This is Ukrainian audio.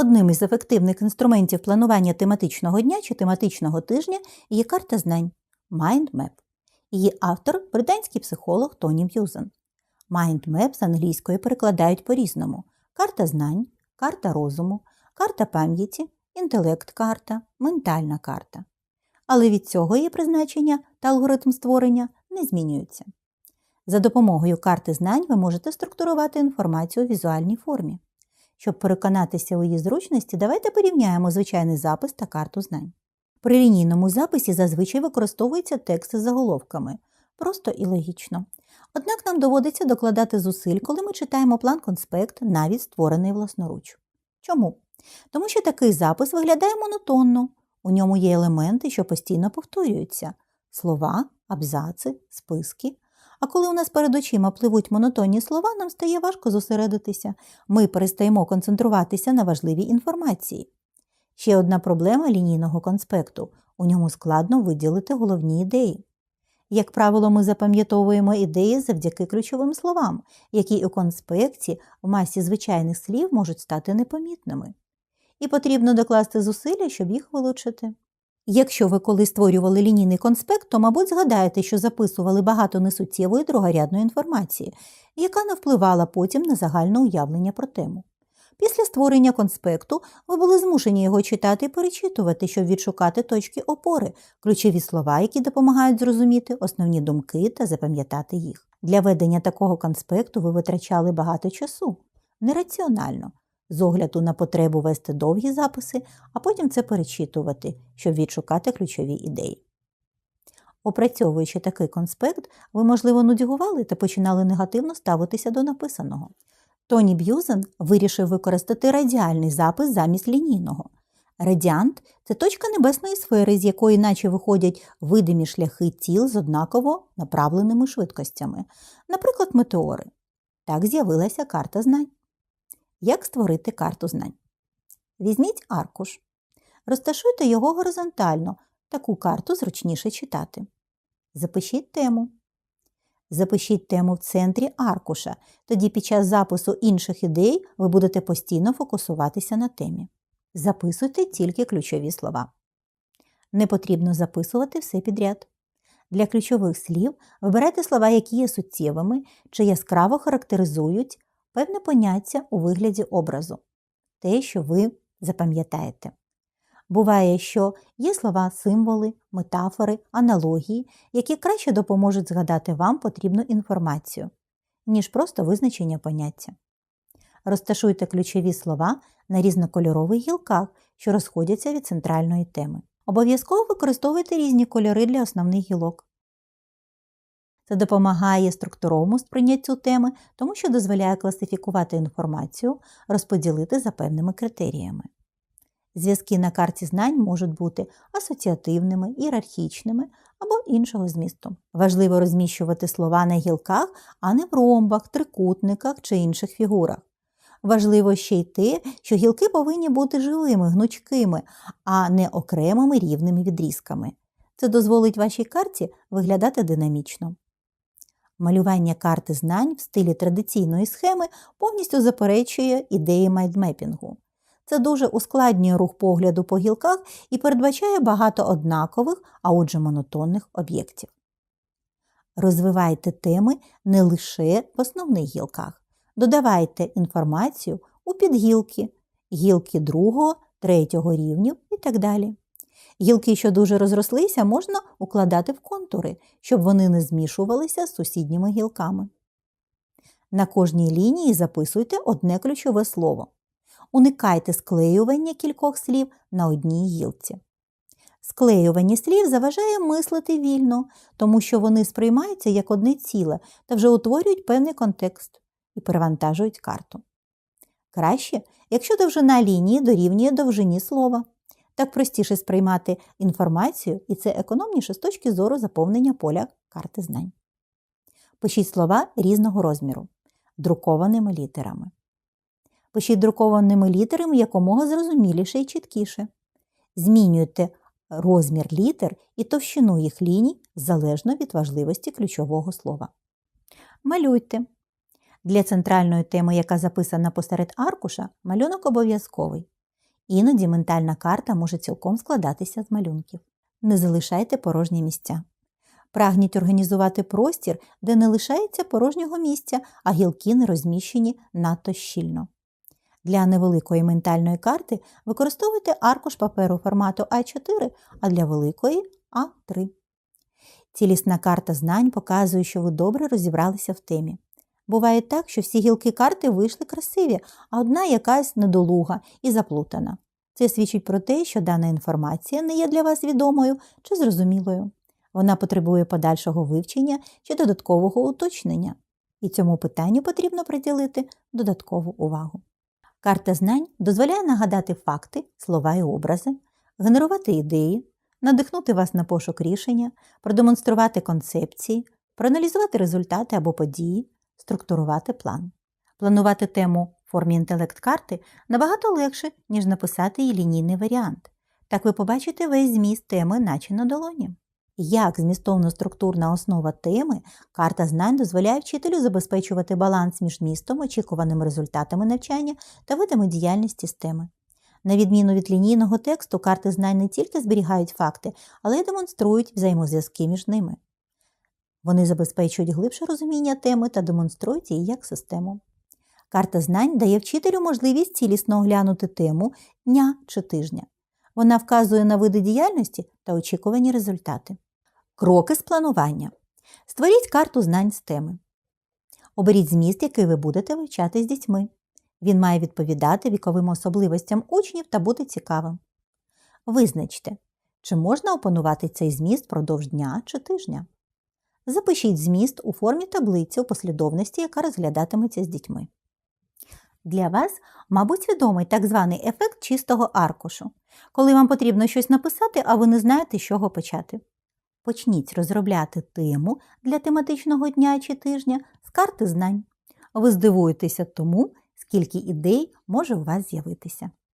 Одним із ефективних інструментів планування тематичного дня чи тематичного тижня є карта знань MindMap. Її автор британський психолог Тоні Б'юзен. MindMap з англійської перекладають по-різному: карта знань, карта розуму, карта пам'яті, інтелект-карта, ментальна карта. Але від цього її призначення та алгоритм створення не змінюються. За допомогою карти знань ви можете структурувати інформацію у візуальній формі. Щоб переконатися у її зручності, давайте порівняємо звичайний запис та карту знань. При лінійному записі зазвичай використовуються тексти з заголовками просто і логічно. Однак нам доводиться докладати зусиль, коли ми читаємо план-конспект, навіть створений власноруч. Чому? Тому що такий запис виглядає монотонно, у ньому є елементи, що постійно повторюються слова, абзаци, списки. А коли у нас перед очима пливуть монотонні слова, нам стає важко зосередитися. Ми перестаємо концентруватися на важливій інформації. Ще одна проблема лінійного конспекту у ньому складно виділити головні ідеї. Як правило, ми запам'ятовуємо ідеї завдяки ключовим словам, які у конспекті в масі звичайних слів можуть стати непомітними. І потрібно докласти зусилля, щоб їх вилучити. Якщо ви коли створювали лінійний конспект, то, мабуть, згадаєте, що записували багато несуттєвої другорядної інформації, яка не впливала потім на загальне уявлення про тему. Після створення конспекту ви були змушені його читати і перечитувати, щоб відшукати точки опори, ключові слова, які допомагають зрозуміти основні думки та запам'ятати їх. Для ведення такого конспекту ви витрачали багато часу нераціонально, з огляду на потребу вести довгі записи, а потім це перечитувати, щоб відшукати ключові ідеї. Опрацьовуючи такий конспект, ви, можливо, нудьгували та починали негативно ставитися до написаного. Тоні Б'юзен вирішив використати радіальний запис замість лінійного. Радіант це точка небесної сфери, з якої наче виходять видимі шляхи тіл з однаково направленими швидкостями, наприклад, метеори. Так з'явилася карта знань. Як створити карту знань? Візьміть аркуш. Розташуйте його горизонтально, таку карту зручніше читати. Запишіть тему. Запишіть тему в центрі аркуша, тоді під час запису інших ідей ви будете постійно фокусуватися на темі. Записуйте тільки ключові слова. Не потрібно записувати все підряд. Для ключових слів вибирайте слова, які є суттєвими чи яскраво характеризують певне поняття у вигляді образу, те, що ви запам'ятаєте. Буває, що є слова, символи, метафори, аналогії, які краще допоможуть згадати вам потрібну інформацію, ніж просто визначення поняття. Розташуйте ключові слова на різнокольорових гілках, що розходяться від центральної теми. Обов'язково використовуйте різні кольори для основних гілок. Це допомагає структуровому сприйняттю теми, тому що дозволяє класифікувати інформацію, розподілити за певними критеріями. Зв'язки на карті знань можуть бути асоціативними, ієрархічними або іншого змісту. Важливо розміщувати слова на гілках, а не в ромбах, трикутниках чи інших фігурах. Важливо ще й те, що гілки повинні бути живими, гнучкими, а не окремими рівними відрізками. Це дозволить вашій карті виглядати динамічно. Малювання карти знань в стилі традиційної схеми повністю заперечує ідеї майдмепінгу. Це дуже ускладнює рух погляду по гілках і передбачає багато однакових, а отже монотонних об'єктів. Розвивайте теми не лише в основних гілках, додавайте інформацію у підгілки, гілки другого, третього рівнів і так далі. Гілки, що дуже розрослися, можна укладати в контури, щоб вони не змішувалися з сусідніми гілками. На кожній лінії записуйте одне ключове слово. Уникайте склеювання кількох слів на одній гілці. Склеювання слів заважає мислити вільно, тому що вони сприймаються як одне ціле та вже утворюють певний контекст і перевантажують карту. Краще, якщо довжина лінії дорівнює довжині слова. Так простіше сприймати інформацію, і це економніше з точки зору заповнення поля карти знань. Пишіть слова різного розміру, друкованими літерами. Пишіть друкованими літерами якомога зрозуміліше і чіткіше. Змінюйте розмір літер і товщину їх ліній залежно від важливості ключового слова. Малюйте. Для центральної теми, яка записана посеред аркуша, малюнок обов'язковий. Іноді ментальна карта може цілком складатися з малюнків. Не залишайте порожні місця. Прагніть організувати простір, де не лишається порожнього місця, а гілки не розміщені надто щільно. Для невеликої ментальної карти використовуйте аркуш паперу формату А4, а для великої А3. Цілісна карта знань показує, що ви добре розібралися в темі. Буває так, що всі гілки карти вийшли красиві, а одна якась недолуга і заплутана. Це свідчить про те, що дана інформація не є для вас відомою чи зрозумілою. Вона потребує подальшого вивчення чи додаткового уточнення, і цьому питанню потрібно приділити додаткову увагу. Карта знань дозволяє нагадати факти, слова і образи, генерувати ідеї, надихнути вас на пошук рішення, продемонструвати концепції, проаналізувати результати або події, структурувати план. Планувати тему в формі інтелект-карти набагато легше, ніж написати її лінійний варіант. Так ви побачите весь зміст теми, наче на долоні. Як змістовно-структурна основа теми, карта знань дозволяє вчителю забезпечувати баланс між містом, очікуваними результатами навчання та видами діяльності з теми. На відміну від лінійного тексту, карти знань не тільки зберігають факти, але й демонструють взаємозв'язки між ними. Вони забезпечують глибше розуміння теми та демонструють її як систему. Карта знань дає вчителю можливість цілісно оглянути тему дня чи тижня. Вона вказує на види діяльності та очікувані результати. Кроки з планування. Створіть карту знань з теми. Оберіть зміст, який ви будете вивчати з дітьми. Він має відповідати віковим особливостям учнів та бути цікавим. Визначте, чи можна опанувати цей зміст впродовж дня чи тижня. Запишіть зміст у формі таблиці у послідовності, яка розглядатиметься з дітьми. Для вас, мабуть, відомий так званий ефект чистого аркушу, коли вам потрібно щось написати, а ви не знаєте, з чого почати. Почніть розробляти тему для тематичного дня чи тижня з карти знань. Ви здивуєтеся тому, скільки ідей може у вас з'явитися.